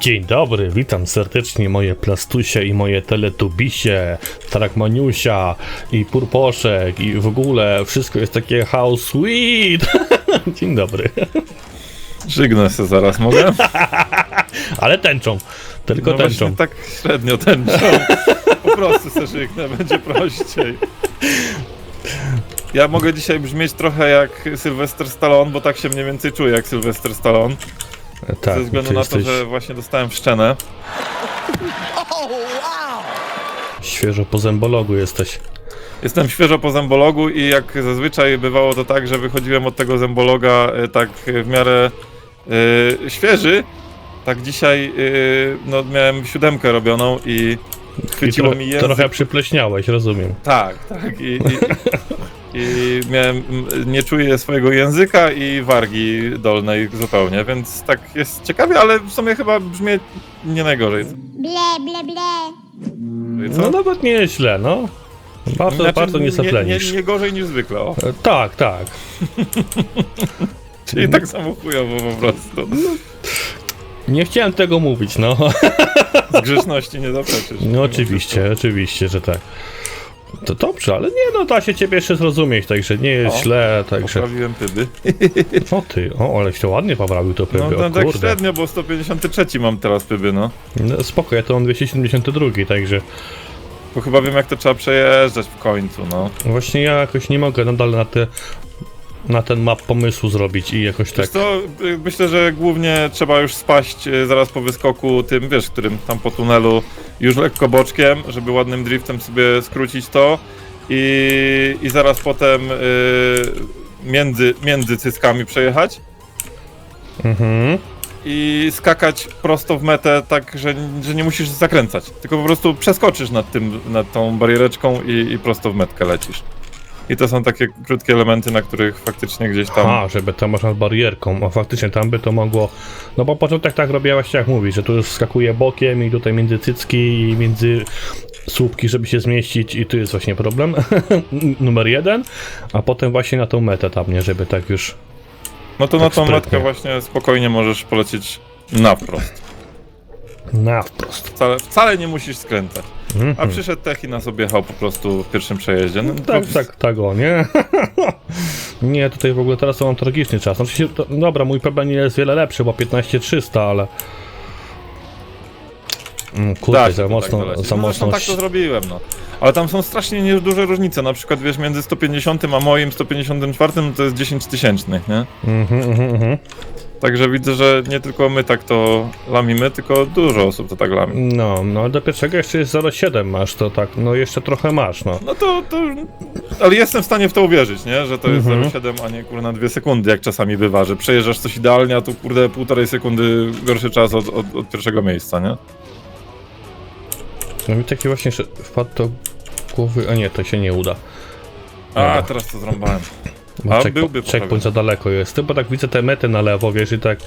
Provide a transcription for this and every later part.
Dzień dobry, witam serdecznie moje plastusie i moje teletubisie, Trakmaniusia i Purposzek i w ogóle wszystko jest takie house sweet. Dzień dobry. Żygnę się zaraz, mogę? Ale tęczą, tylko No tęczą. tak średnio tęczą. Po prostu se żygnę, będzie prościej. Ja mogę dzisiaj brzmieć trochę jak Sylvester Stallone, bo tak się mniej więcej czuję jak Sylvester Stallone. Tak, ze względu na to, jesteś że właśnie dostałem szczenę. świeżo po zębologu jesteś. Jestem świeżo po zębologu i jak zazwyczaj bywało to tak, że wychodziłem od tego zębologa e, tak e, w miarę e, świeży, tak dzisiaj e, no, miałem siódemkę robioną i I chwyciło trochę, mi język. trochę przypleśniałeś, rozumiem. Tak, tak. I, i, i miałem, m, nie czuję swojego języka i wargi dolnej zupełnie, więc tak jest ciekawie, ale w sumie chyba brzmi nie najgorzej. Ble, ble, ble. Co? No nawet nieźle, no. Bardzo, Znaczy, bardzo nie nie, zaplenisz. nie, nie gorzej niż zwykle, o. E, Tak, tak. Czyli tak samo chujowo po prostu. Nie chciałem tego mówić, no. Z grzeszności nie zaprzeczysz. No oczywiście, oczywiście, że tak. To dobrze, ale nie no, da się ciebie jeszcze zrozumieć, także nie jest O, źle, także... Poprawiłem pyby. O ty, o, ale się ładnie poprawił to No, pyby, no o tak kurde. średnio, bo 153 mam teraz pyby, no. No, spoko, ja to mam 272, także Bo chyba wiem jak to trzeba przejeżdżać w końcu, no. właśnie ja jakoś nie mogę nadal na te... Na ten map pomysłu zrobić i jakoś tak... Wiesz co, y, myślę, że głównie trzeba już spaść y, zaraz po wyskoku tym, wiesz, którym tam po tunelu już lekko boczkiem, żeby ładnym driftem sobie skrócić to i, i zaraz potem y, między, między cyckami przejechać Mhm. i skakać prosto w metę tak, że, że nie musisz zakręcać, tylko po prostu przeskoczysz nad tym, nad tą bariereczką i, i prosto w metkę lecisz. I to są takie krótkie elementy, na których faktycznie gdzieś tam... A, żeby tam można nad barierką, a faktycznie tam by to mogło... No bo początek tak robię właśnie jak mówisz, że tu już skakuje bokiem i tutaj między cycki i między słupki, żeby się zmieścić i tu jest właśnie problem numer jeden, a potem właśnie na tą metę tam, nie, żeby tak już... No to Tak na tą sprytnie. metkę właśnie spokojnie możesz polecieć na wprost. Na wprost. Wcale, wcale nie musisz skręcać. A Mhm. przyszedł Tech i nas objechał po prostu w pierwszym przejeździe. No, Tak, to- tak, tak, o, nie? nie, tutaj w ogóle teraz to mam tragiczny czas. Znaczy to, dobra, mój PB nie jest wiele lepszy, bo 15300, ale... Mm, Kurde, za mocno, tak za no, mocno... zresztą tak to zrobiłem, no. Ale tam są strasznie nie- duże różnice. Na przykład, wiesz, między 150 a moim 154 to jest 10 tysięcznych, nie? Mhm, mhm, mhm. Także widzę, że nie tylko my tak to lamimy, tylko dużo osób to tak lami. No, no do pierwszego jeszcze jest 0,7 masz, to tak, no jeszcze trochę masz, no. No to, to... Ale jestem w stanie w to uwierzyć, nie? Że to jest Mhm. 0,7, a nie kurna 2 sekundy, jak czasami bywa, że przejeżdżasz coś idealnie, a tu kurde półtorej sekundy gorszy czas od, od, od pierwszego miejsca, nie? No mi taki właśnie wpadł do głowy, a nie, to się nie uda. A, Dobra. teraz to zrąbałem. Bo A, checkpo- byłby checkpoint za daleko jest, bo tak widzę te mety na lewo, wiesz, i tak...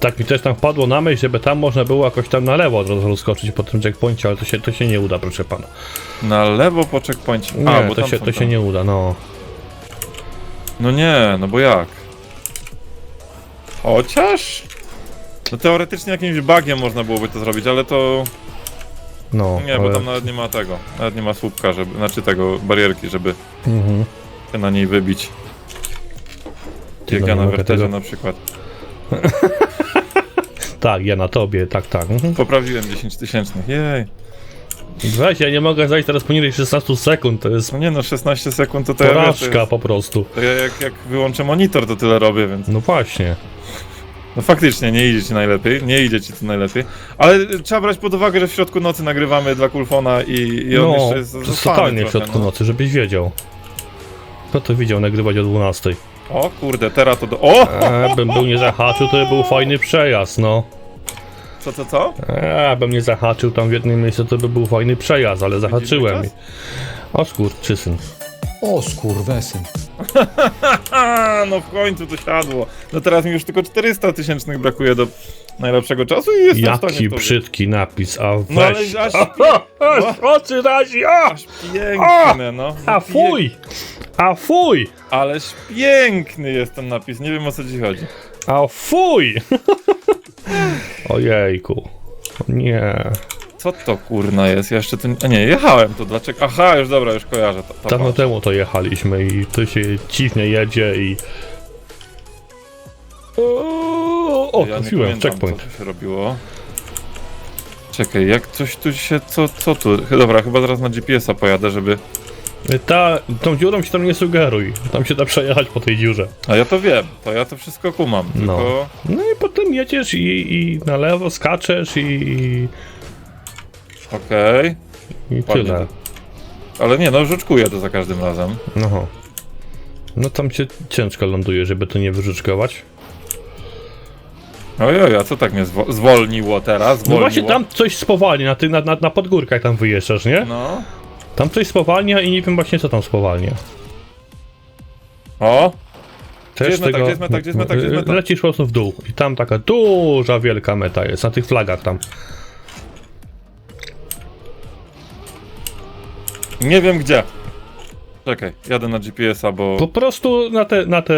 Tak mi też tam wpadło na myśl, żeby tam można było jakoś tam na lewo od razu rozskoczyć po tym checkpoincie, ale to się, to się nie uda, proszę pana. Na lewo po checkpoincie. Nie, A, bo to, się, to się nie uda, no. No nie, no bo jak? Chociaż... No teoretycznie jakimś bugiem można byłoby to zrobić, ale to... No, Nie, bo ale- tam nawet nie ma tego. Nawet nie ma słupka, żeby... Znaczy tego, barierki, żeby Mhm. się na niej wybić. Ty, Jak no ja nie na mogę werterze tego- na przykład. Tak, ja na tobie, tak, tak. Mhm. Poprawiłem 10 tysięcznych, jej. Weź, ja nie mogę zajść teraz poniżej 16 sekund, to jest No nie no, 16 sekund to, to ja wiesz, to, porażka jest, po prostu. to ja jak, jak wyłączę monitor, to tyle robię, więc... No właśnie. No faktycznie, nie idzie ci najlepiej, nie idzie ci to najlepiej. Ale trzeba brać pod uwagę, że w środku nocy nagrywamy dla Kulfona i, i on no, jeszcze jest to jest totalnie w trochę, środku no. nocy, żebyś wiedział. Kto to widział nagrywać o 12? O kurde, teraz to do... O! E, bym był nie zahaczył, to by był fajny przejazd, no. Co, co, co? E, bym nie zahaczył tam w jednym miejscu, to by był fajny przejazd, ale zahaczyłem. O skurczysyn. O skurwesyn. No w końcu to siadło. No teraz mi już tylko 400 tysięcznych brakuje do najlepszego czasu i jestem w stanie Jaki to brzydki napis, a weź. No ale aż, oczy razi, a! aż piękny, no. A fuj! A fuj! Ależ piękny jest ten napis, nie wiem o co ci chodzi. A fuj! Ojejku. Nie. Co to kurna jest? Ja jeszcze tu... A nie, jechałem tu, dlaczego? Aha, już dobra, już kojarzę to. to Dawno patrz. temu to jechaliśmy i to się dziwnie jedzie i... O, o Ja nie trafiłem, pamiętam, checkpoint. Co tu się robiło. Czekaj, jak coś tu się... Co, co tu? Dobra, chyba zaraz na GPS-a pojadę, żeby... Ta, tą dziurą się tam nie sugeruj. Tam się da przejechać po tej dziurze. A ja to wiem, to ja to wszystko kumam, No. tylko... No i potem jedziesz i, i na lewo skaczesz i, Okej. i Ładnie tyle. Ale nie, no żuczkuję to za każdym razem. No. No tam się ciężko ląduje, żeby to nie wyżyczkować. Ojoj, a co tak mnie zwo- zwolniło teraz? No Zwolniło? właśnie tam coś spowalnia, na, ty, na, na, na podgórkach tam wyjeżdżasz, nie? No. Tam coś spowalnia i nie wiem właśnie co tam spowalnia. O! Też jest meta, gdzie jest meta, gdzie jest meta, gdzie jest meta? Lecisz po prostu w dół i tam taka duża, wielka meta jest, na tych flagach tam. Nie wiem gdzie. Czekaj, jadę na GPS-a, bo... Po prostu na te, na te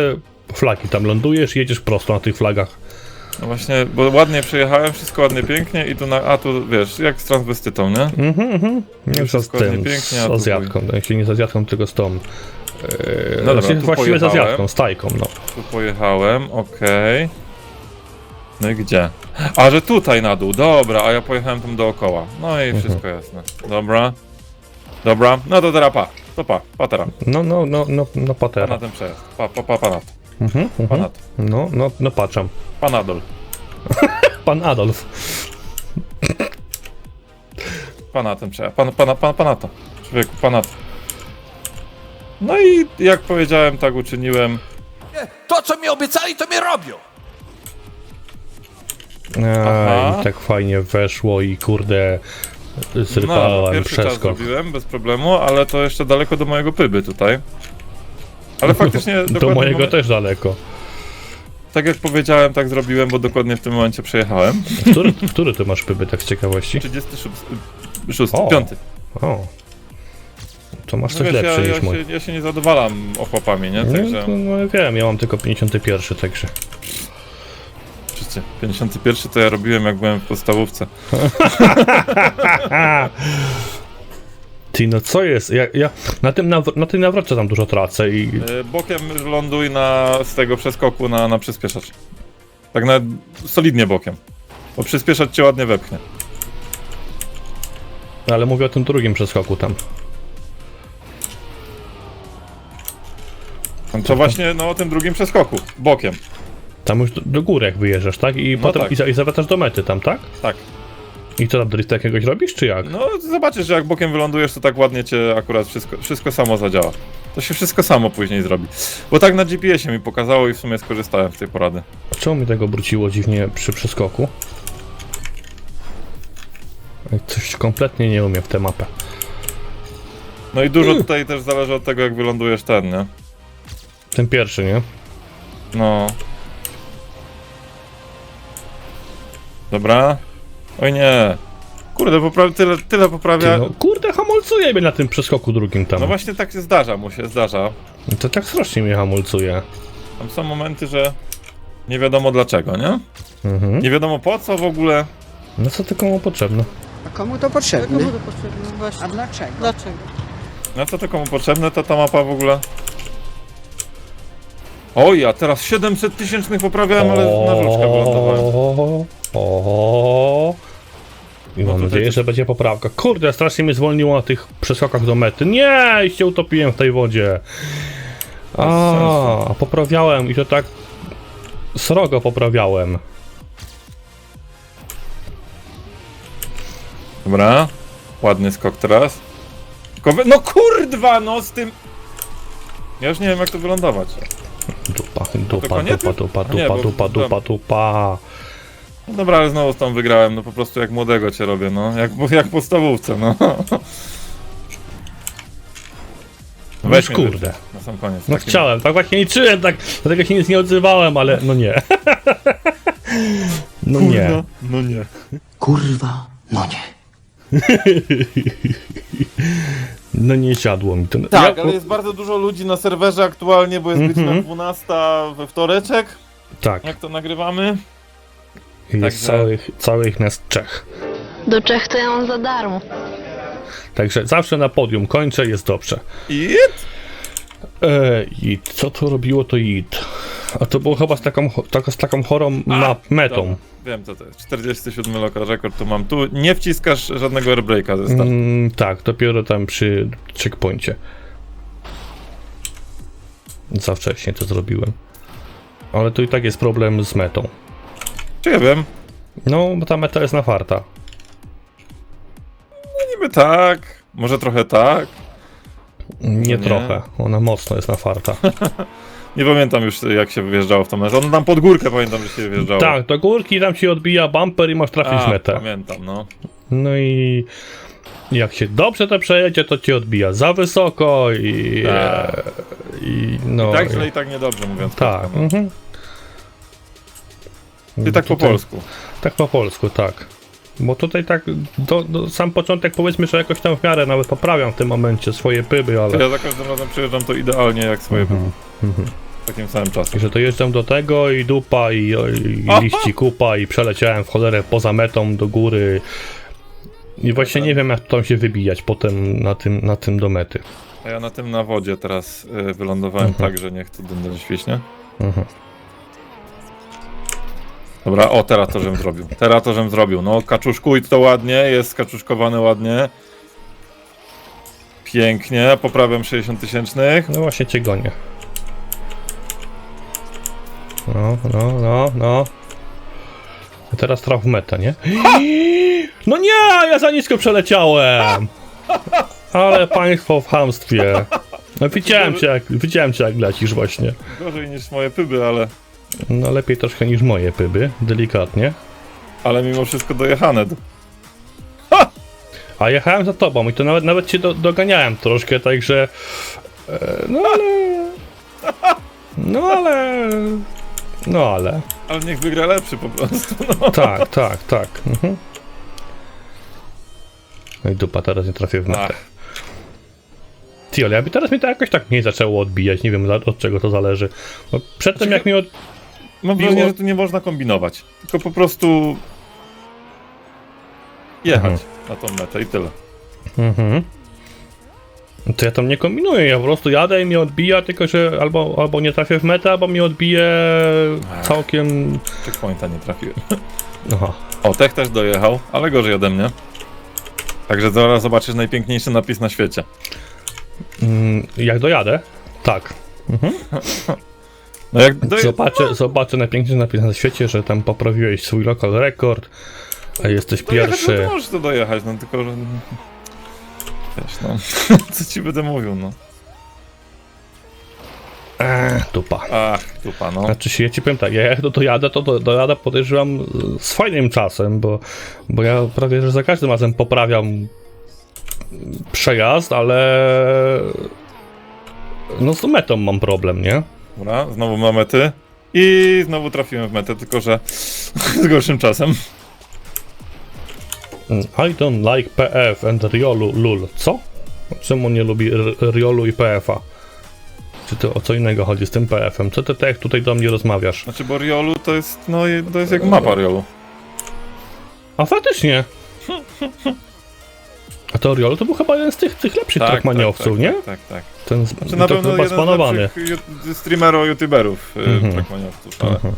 flagi tam lądujesz jedziesz prosto na tych flagach. No właśnie, bo ładnie przejechałem, wszystko ładnie, pięknie i tu na... A tu, wiesz, jak z transwestytą, nie? Mhm, mhm. Nie za wszystko ładnie, pięknie, a z tu Azjatką, no, jeśli nie z Azjatką, tylko z tą. Eee, No dobra, tu właściwie z pojechałem. Azjatką, z Tajką, no. Tu pojechałem, okej. No i gdzie? A, że tutaj na dół, dobra, a ja pojechałem tam dookoła. No i Mhm. wszystko jasne. Dobra. Dobra, no to teraz pa. To pa, pa teraz. No, no, no, no, no Pa patera. na ten przejazd. Pa, pa, pa, pa na to. Mhm, Pa mhm. na to. No, no, no patrzam. Panadol. Pan Adolf. Pa na ten przejazd. Pan, pana, pan, pana to. Człowieku, pana to. No i jak powiedziałem, tak uczyniłem. To, co mi obiecali, to mi robią. Aha. Ej, tak fajnie weszło i kurde No, zrywałem pierwszy czas przeskok. zrobiłem bez problemu, ale to jeszcze daleko do mojego pyby tutaj. Ale faktycznie Do mojego momen- też daleko. Tak jak powiedziałem, tak zrobiłem, bo dokładnie w tym momencie przejechałem. Który, który ty masz pyby, tak z ciekawości? 36, O. 5. O. To masz No coś wiesz, ja, lepszy ja, niż mój. się, ja się nie zadowalam ochłapami, nie? No, Także, to, no ja wiem, ja mam tylko 51, także. Oczywiście, 51 to ja robiłem jak byłem w podstawówce. Ty, no co jest? Ja, ja na, tym naw- na tej nawrotce tam dużo tracę i E, Bokiem ląduj na, z tego przeskoku na, na przyspieszacz. Tak na solidnie bokiem. Bo przyspieszać cię ładnie wepchnie. ale mówię o tym drugim przeskoku tam. To właśnie no, o tym drugim przeskoku. Bokiem. Tam już do, do góry jak wyjeżdżasz, tak? I No potem tak. I, za- i zawracasz do mety tam, tak? Tak. I co tam drift jakiegoś robisz, czy jak? No zobaczysz, że jak bokiem wylądujesz, to tak ładnie cię akurat wszystko, wszystko samo zadziała. To się wszystko samo później zrobi. Bo tak na GPS-ie mi pokazało i w sumie skorzystałem z tej porady. Czemu mi tego obróciło dziwnie przy przeskoku? Coś kompletnie nie umiem w tę mapę. No i dużo tutaj też zależy od tego, jak wylądujesz ten, nie? Ten pierwszy, nie? No. Dobra. Oj nie. Kurde, popra- tyle, tyle Ty, poprawia. no, kurde, hamulcuje mnie na tym przeskoku drugim tam. No właśnie tak się zdarza mu się, zdarza. To tak strasznie mnie hamulcuje. Tam są momenty, że nie wiadomo dlaczego, nie? Mhm. Nie wiadomo po co w ogóle. No co to komu potrzebne? A komu to potrzebne? Komu to potrzebne? Właśnie. A dlaczego? Dlaczego? Na co to komu potrzebne, to ta mapa w ogóle? Oj, a teraz 700 tysięcznych poprawiałem, ale na żuczkę wylądowałem. O. I No mam nadzieję, że będzie poprawka. Kurde, strasznie mnie zwolniło na tych przeskokach do mety. Nie, i się utopiłem w tej wodzie. A, poprawiałem i to tak srogo poprawiałem. Dobra. Ładny skok teraz. Tylko wy... No kurdwa, no z tym... Ja już nie wiem jak to wylądować. Dupa, dupa, dupa, dupa, A nie, dupa, dupa, dupa, dupa. No dobra, ale znowu z tą wygrałem, no po prostu jak młodego cię robię, no. Jak, jak podstawówce, no. No już mnie kurde. Na sam koniec. No Takim- chciałem, tak właśnie liczyłem, tak, dlatego się nic nie odzywałem, ale no nie. No nie. No nie. Kurwa, no nie. No nie siadło mi to. Tak, Ja- ale jest bardzo dużo ludzi na serwerze aktualnie, bo jest Mhm. godzina 12 we wtoreczek, tak. jak to nagrywamy. Jest Także- całych, całych nas Czech. Do Czech to ja mam za darmo. Także zawsze na podium kończę, jest dobrze. I E, I co to robiło to IT? A to było chyba z taką, taka, z taką chorą ma, metą. Dobra, wiem co to jest. 47 local record to mam tu. Nie wciskasz żadnego airbreaka ze startu. Mm, tak, dopiero tam przy checkpoincie. Za wcześnie to zrobiłem. Ale tu i tak jest problem z metą. Czy ja wiem? No, bo ta meta jest na farta. Niby tak. Może trochę tak. Nie, nie. trochę. Ona mocno jest na farta. Nie pamiętam już jak się wyjeżdżało w tą metę. On tam pod górkę pamiętam, że się wjeżdżało. tak, do górki tam ci odbija bumper i masz trafić A, metę. pamiętam, no. No i jak się dobrze to przejedzie, to ci odbija za wysoko i. Tak. i no. Tak źle i tak niedobrze mówiąc tak. krótko, no. Mhm. Ty tak po Tutaj- polsku. Tak po polsku, tak. Bo tutaj tak, do, do, sam początek powiedzmy, że jakoś tam w miarę nawet poprawiam w tym momencie swoje pyby, ale ja za każdym razem przyjeżdżam to idealnie jak swoje Mhm, w takim samym czasie. że dojeżdżam do tego i dupa i, i Aha. liści kupa i przeleciałem w cholerę poza metą do góry. I właśnie nie wiem jak tam się wybijać potem na tym, na tym do mety. A ja na tym na wodzie teraz y, wylądowałem Mhm. tak, że niech to dundel świśnie. Mhm. Dobra, o teraz to żem zrobił. Teraz to żem zrobił. No kaczuszkuj to ładnie, jest skaczuszkowany ładnie. Pięknie, poprawiam 60 tysięcznych. No właśnie cię gonię. No, no, no, no. A teraz traf w metę, nie? No nie, ja za nisko przeleciałem! Ale państwo w hamstwie. No widziałem cię, jak, widziałem cię jak lecisz właśnie. Gorzej niż moje pyby, ale, No lepiej troszkę niż moje pyby, delikatnie. ale mimo wszystko dojechane. A jechałem za tobą i to nawet, nawet cię do, doganiałem troszkę, także... E, no ale... No ale... No ale... Ale niech wygra lepszy po prostu. No. Tak, tak, tak. Mhm. No i dupa, teraz nie trafię w. Ach, Ty, ale jakby teraz mnie to jakoś tak mniej zaczęło odbijać, nie wiem od czego to zależy. Przedtem jak mi od... mam Było- wrażenie, że tu nie można kombinować. Tylko po prostu jechać na tą metę i tyle. Mhm. To ja tam nie kombinuję, ja po prostu jadę i mnie odbija, tylko że albo, albo nie trafię w metę, albo mnie odbije całkiem... Checkpointa nie trafiłem. Aha. O, Tech też dojechał, ale gorzej ode mnie. Także zaraz zobaczysz najpiękniejszy napis na świecie. Mm, jak dojadę? Tak. No jak. Zobaczę, zobaczę najpiękniejszy napis na świecie, że tam poprawiłeś swój local rekord, a jesteś dojechać, pierwszy. No to możesz to dojechać, no tylko, że... Wiesz, no. Co ci będę mówił, no. Eee, dupa. Ach, dupa, no. Znaczy się, ja ci powiem tak, ja jak do dojadę, to do, dojadę podejrzewam z fajnym czasem, bo, bo ja prawie że za każdym razem poprawiam przejazd, ale no z metą mam problem, nie? Dobra, znowu ma mety. I znowu trafiłem w metę, tylko że z gorszym czasem. I don't like PF and Riolu lul. Co? Czemu nie lubi Riolu i PF-a? Czy to o co innego chodzi z tym PF-em? Co ty tak tutaj do mnie rozmawiasz? Znaczy, bo Riolu to jest, no, to jest jak mapa Riolu. A faktycznie! A to Riolu to był chyba jeden z tych, tych lepszych trackmaniowców, tak, nie? Tak, tak, tak. Ten z, Czy na pewno chyba jeden spanowany. z ju- streamero, youtuberów, Mhm. mhm. trackmaniowców, ale... Mhm.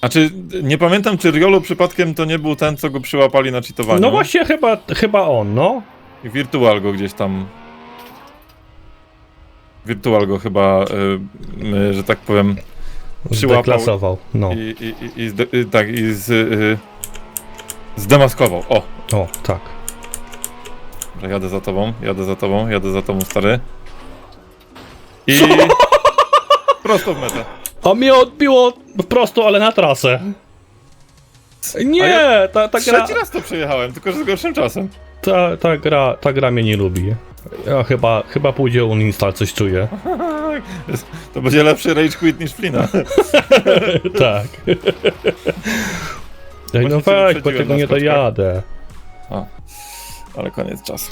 A czy, nie pamiętam, czy Riolu przypadkiem to nie był ten, co go przyłapali na cheatowaniu? No właśnie, chyba, chyba on, no. I Virtual go gdzieś tam... Virtual go chyba, y, y, że tak powiem, Przyłapał. Zdeklasował, no. i, i, i, i, y, tak, i z, y, zdemaskował. O, O, tak. Że jadę za tobą, jadę za tobą, jadę za tobą, stary. I... Prosto w metę. A mnie odbiło prosto, ale na trasę. Nie, A ta, ta, gra, Trzeci raz to przejechałem, tylko że z gorszym czasem. ta, ta, gra, ta gra mnie nie lubi. Ja chyba, chyba pójdzie uninstall, coś czuję. To będzie lepszy rage quit niż Flina. tak. Ej, no Właśnie cię weź, bo wyprzedziłem tego na nie skoczkach. dojadę. Ale koniec czasu.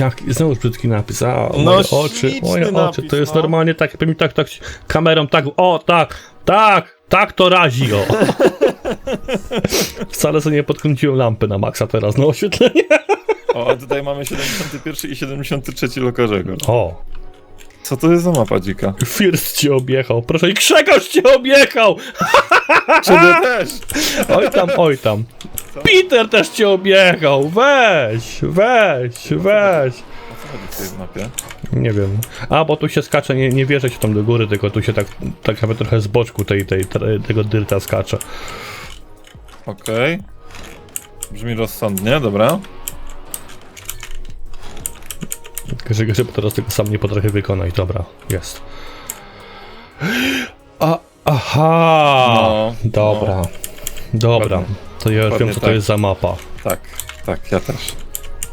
Jak, znowu brzydki napis. A, No, moje oczy, moje oczy. napis, To jest no. normalnie tak, jakby mi tak, tak kamerą tak, o tak, tak, tak to razi, o. Wcale sobie nie podkręciłem lampy na maksa teraz na oświetlenie. O, a tutaj mamy 71 i 73 lokarzego. O, Co to jest za mapa dzika? First cię objechał, proszę, i Krzegorz cię objechał! Ciebie też! Oj tam, oj tam. Peter też cię objechał, weź, weź, weź. O co chodzi w tej mapie? Nie wiem. A, bo tu się skacze, nie, nie wierzę się tam do góry, tylko tu się tak, tak jakby trochę z boczku tej, tej, tego dyrta skacze. Okej. Brzmi rozsądnie, dobra. Tylko, że, że teraz tego sam nie potrafię wykonać. Dobra, jest. A, aha! No, dobra. Dobra. Dokładnie. To ja już wiem, Dokładnie co to tak. jest za mapa. Tak, tak, ja też.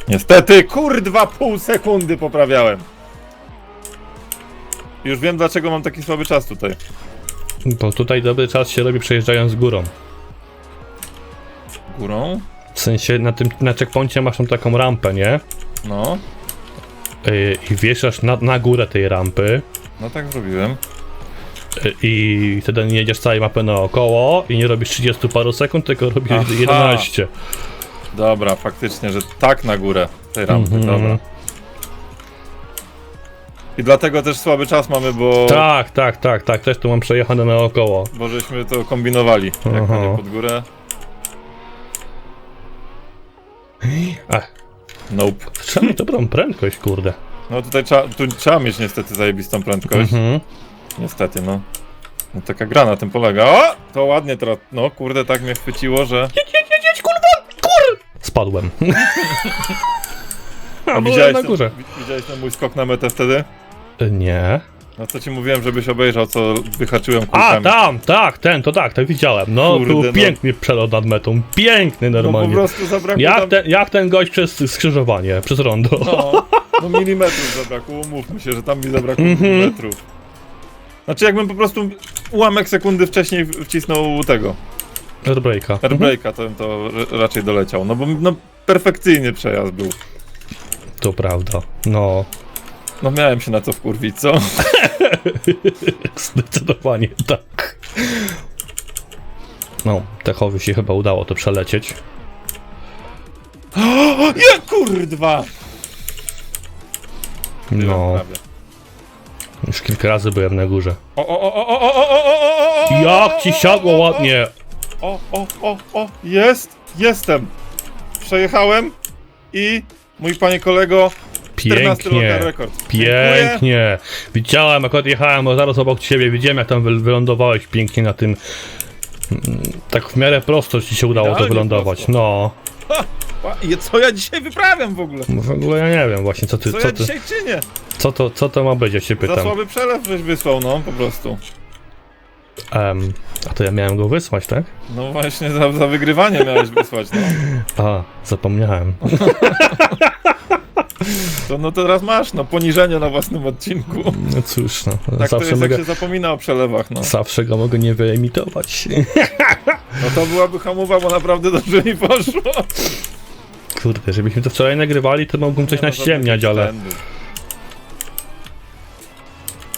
Niestety, kurdwa, pół sekundy poprawiałem. Już wiem, dlaczego mam taki słaby czas tutaj. Bo tutaj dobry czas się robi przejeżdżając górą. Górą? W sensie na tym, na checkpoincie masz tą taką rampę, nie? No, Yy, I wieszasz na, na górę tej rampy. no tak zrobiłem. I wtedy nie jedziesz całej mapy naokoło i nie robisz 30 paru sekund, tylko robisz Aha. 11. Dobra, faktycznie, że tak na górę tej rampy, Mhm. dobra. I dlatego też słaby czas mamy, bo, Tak, tak, tak, tak, też tu mam przejechane naokoło. bo żeśmy to kombinowali. Jak Aha. nie pod górę. Ach, Nope. trzeba mieć dobrą prędkość, kurde. No tutaj trzeba, tu trzeba mieć niestety zajebistą prędkość. Mhm. Niestety, no. No taka gra na tym polega. O! To ładnie teraz. No kurde, tak mnie chwyciło, że. Spadłem. A widziałeś, na ten, górze. wi- widziałeś ten mój skok na metę wtedy? Y, Nie. No co ci mówiłem, żebyś obejrzał, co wyhaczyłem A, kulkami. tam, tak, ten, to tak, tak widziałem. No, Kurde, tu no. piękny przelot nad metą. Piękny No po normalnie. prostu zabrakło jak, tam... ten, jak ten gość przez skrzyżowanie, przez rondo. No, no milimetrów zabrakło, umówmy się, że tam mi zabrakło Mhm. milimetrów. Znaczy jakbym po prostu ułamek sekundy wcześniej wcisnął tego, Airbreaka. airbreaka, to bym to raczej doleciał. No bo no, perfekcyjny przejazd był. To prawda. No, No miałem się na co wkurwić, co? zdecydowanie tak. No, Techowi się chyba udało to przelecieć. Nie, kurwa! No. Już kilka razy byłem na górze. O, o, o, o, o, o, o, o, o, o, o, Jak ci siadło ładnie! O, o, o, o, jest, jestem. Przejechałem i mój panie kolego, 14 Pięknie. lokal rekord. Pięknie. Widziałem, jak odjechałem, bo zaraz obok ciebie, widziałem jak tam wy- wylądowałeś pięknie na tym. mm, Tak w miarę prosto ci się udało to Idealnie wylądować. prosto. No. I Co ja dzisiaj wyprawiam w ogóle? W ogóle ja nie wiem właśnie co ty, Co co ja ty, dzisiaj czynię? co to, co to ma być, ja się Za pytam. słaby przelew żeś wysłał, no po prostu. Em, a to ja miałem go wysłać, tak? No właśnie za, za wygrywanie miałeś wysłać, no. A, zapomniałem. To no teraz masz, no poniżenie na własnym odcinku. No cóż, no. Tak to zawsze, jest, mogę, jak się zapomina o przelewach, no. zawsze go mogę nie wyemitować. No to byłaby hamowa, bo naprawdę dobrze mi poszło. Kurde, żebyśmy to wczoraj nagrywali, to mogłem coś no, naściemniać, ale...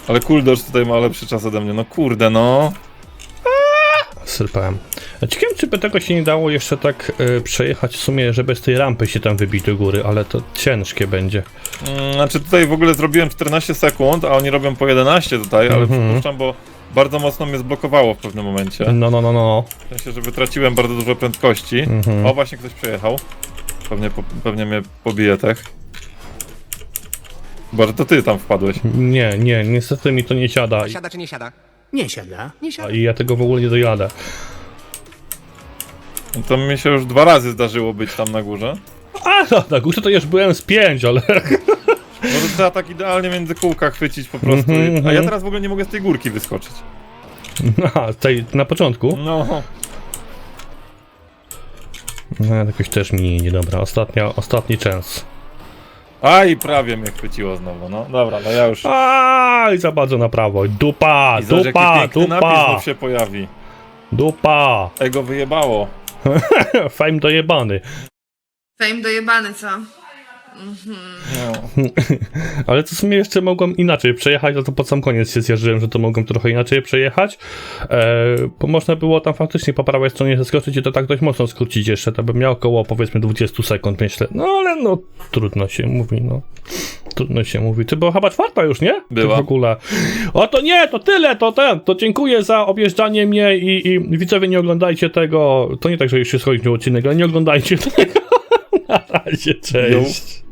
Ale Kuldosz tutaj ma lepszy czas ode mnie, no kurde, no. Sypałem. A ciekawe, czy by tego się nie dało jeszcze tak y, przejechać w sumie, żeby z tej rampy się tam wybić do góry, ale to ciężkie będzie. Mm, Znaczy tutaj w ogóle zrobiłem 14 sekund, a oni robią po 11 tutaj, ale Mhm. przypuszczam, bo bardzo mocno mnie zblokowało w pewnym momencie. No, no, no, no. W sensie, że wytraciłem bardzo dużo prędkości. Mhm. O, właśnie ktoś przejechał. Pewnie, po, pewnie mnie pobije tech. Chyba, że to ty tam wpadłeś. Nie, nie, niestety mi to nie siada i, Siada czy nie siada? Nie siada. Nie siada. i ja tego w ogóle nie dojadę. No To mi się już dwa razy zdarzyło być tam na górze. A, no, na górze to już byłem z pięć, ale... No to trzeba tak idealnie między kółka chwycić po prostu. Mhm, A ja mhm. teraz w ogóle nie mogę z tej górki wyskoczyć. A, tej, na początku? No. No, jakoś też mi nie idzie, dobra. Ostatnia, ostatni czas. Aj, prawie mnie chwyciło znowu, no. Dobra, no ja już... Aj, za bardzo na prawo. Dupa, I zobacz, jaki dupa, piękny napis dupa, znów się pojawi. dupa. Ego wyjebało. Fame dojebany. Fame dojebany, co? Ale to w sumie jeszcze mogłem inaczej przejechać, no to pod sam koniec się zjarzyłem, że to mogłem trochę inaczej przejechać. E, bo można było tam faktycznie po prawej stronie zeskoczyć i to tak dość mocno skrócić jeszcze. To bym miał około powiedzmy 20 sekund, myślę. No ale no trudno się mówi, no. Trudno się mówi. Ty była chyba czwarta już, nie? Była. W ogóle. O to nie, to tyle, to ten. To dziękuję za objeżdżanie mnie i, i widzowie nie oglądajcie tego. To nie tak, że już się schodził odcinek, ale nie oglądajcie tego. Na razie, cześć.